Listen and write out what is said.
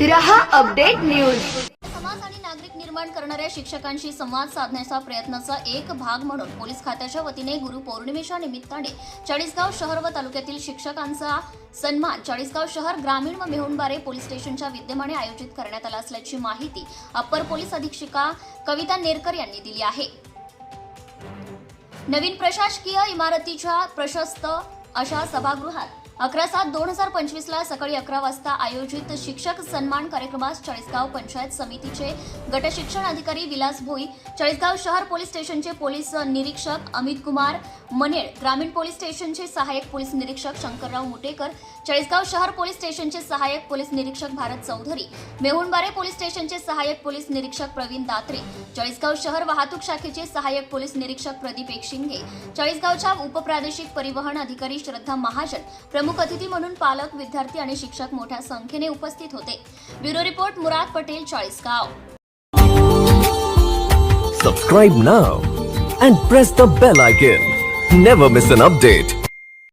रहा update news. समाज आणि नागरिक निर्माण करणाऱ्या शिक्षकांशी संवाद साधण्याचा प्रयत्नाचा एक भाग म्हणून पोलीस खात्याच्या वतीने गुरु पौर्णिमेच्या निमित्ताने चाळीसगाव शहर व तालुक्यातील शिक्षकांचा सन्मान चाळीसगाव शहर ग्रामीण व मेहुणबारे पोलीस स्टेशनच्या विद्यमाने आयोजित करण्यात आला असल्याची माहिती अप्पर पोलीस अधीक्षिका कविता नेरकर यांनी दिली आहे. नवीन प्रशासकीय इमारतीच्या प्रशस्त अशा सभागृहात अकरा सात दोन हजार पंचवीसला सकाळी अकरा वाजता आयोजित शिक्षक सन्मान कार्यक्रमास चाळीसगाव पंचायत समितीचे गटशिक्षण अधिकारी विलास भोई चाळीसगाव शहर पोलीस स्टेशनचे पोलीस निरीक्षक अमित कुमार मनेळ ग्रामीण पोलीस स्टेशनचे सहाय्यक पोलीस निरीक्षक शंकरराव मुटेकर चाळीसगाव शहर पोलीस स्टेशनचे सहाय्यक पोलीस निरीक्षक भारत चौधरी मेहुणबारे पोलीस स्टेशनचे सहाय्यक पोलीस निरीक्षक प्रवीण दात्रे चाळीसगाव शहर वाहतूक शाखेचे सहाय्यक पोलीस निरीक्षक प्रदीप एकशिंगे चाळीसगावच्या उपप्रादेशिक परिवहन अधिकारी श्रद्धा महाजन प्रमुख अतिथी म्हणून पालक विद्यार्थी आणि शिक्षक मोठ्या संख्येने उपस्थित होते. Bureau report Murad Patel Chalisgaon. Subscribe now and press the bell icon never miss an update